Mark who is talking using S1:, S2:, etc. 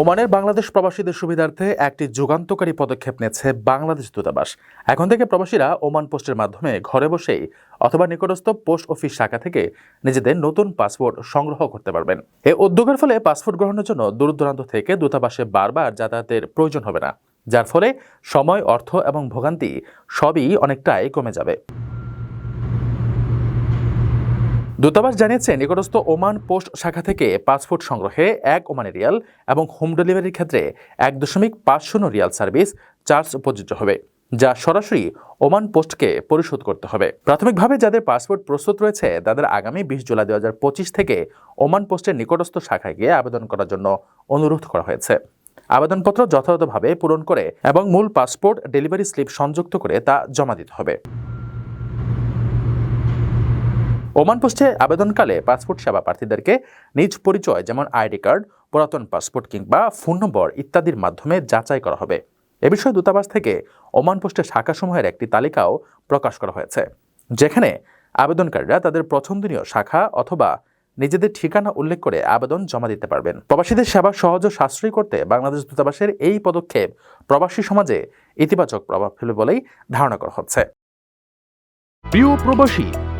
S1: ওমানের বাংলাদেশ প্রবাসীদের সুবিধার্থে একটি যুগান্তকারী পদক্ষেপ নিয়েছে বাংলাদেশ দূতাবাস। এখন থেকে প্রবাসীরা ওমান পোস্টের মাধ্যমে ঘরে বসেই অথবা নিকটস্থ পোস্ট অফিস শাখা থেকে নিজেদের নতুন পাসপোর্ট সংগ্রহ করতে পারবেন। এই উদ্যোগের ফলে পাসপোর্ট গ্রহণের জন্য দূর দূরান্ত থেকে দূতাবাসে বারবার যাতায়াতের প্রয়োজন হবে না, যার ফলে সময়, অর্থ এবং ভোগান্তি সবই অনেকটাই কমে যাবে। দূতাবাস জানিয়েছে নিকটস্থ ওমান পোস্ট শাখা থেকে পাসপোর্ট সংগ্রহে এক ওমানি রিয়াল এবং হোম ডেলিভারির ক্ষেত্রে এক দশমিক পাঁচ শূন্য রিয়াল সার্ভিস চার্জ প্রযোজ্য হবে, যা সরাসরি ওমান পোস্টকে পরিশোধ করতে হবে। প্রাথমিকভাবে যাদের পাসপোর্ট প্রস্তুত রয়েছে, তাদের আগামী বিশ জুলাই দু হাজার পঁচিশ থেকে ওমান পোস্টের নিকটস্থ শাখায় গিয়ে আবেদন করার জন্য অনুরোধ করা হয়েছে। আবেদনপত্র যথাযথভাবে পূরণ করে এবং মূল পাসপোর্ট ডেলিভারি স্লিপ সংযুক্ত করে তা জমা দিতে হবে। ওমান পোস্টে আবেদনকালে পাসপোর্ট সেবা প্রার্থীদেরকে নিজ পরিচয়, যেমন আইডি কার্ড, পুরাতন পাসপোর্ট কিংবা ফোন নম্বর ইত্যাদির মাধ্যমে যাচাই করা হবে। এ বিষয়ে দূতাবাস থেকে ওমান পোস্টের শাখাসমূহের একটি তালিকাও প্রকাশ করা হয়েছে, যেখানে আবেদনকারীরা তাদের পছন্দনীয় শাখা অথবা নিজেদের ঠিকানা উল্লেখ করে আবেদন জমা দিতে পারবেন। প্রবাসীদের সেবা সহজ ও সাশ্রয়ী করতে বাংলাদেশ দূতাবাসের এই পদক্ষেপ প্রবাসী সমাজে ইতিবাচক প্রভাব ফেলবে বলেই ধারণা করা হচ্ছে।
S2: প্রিয় প্রবাসী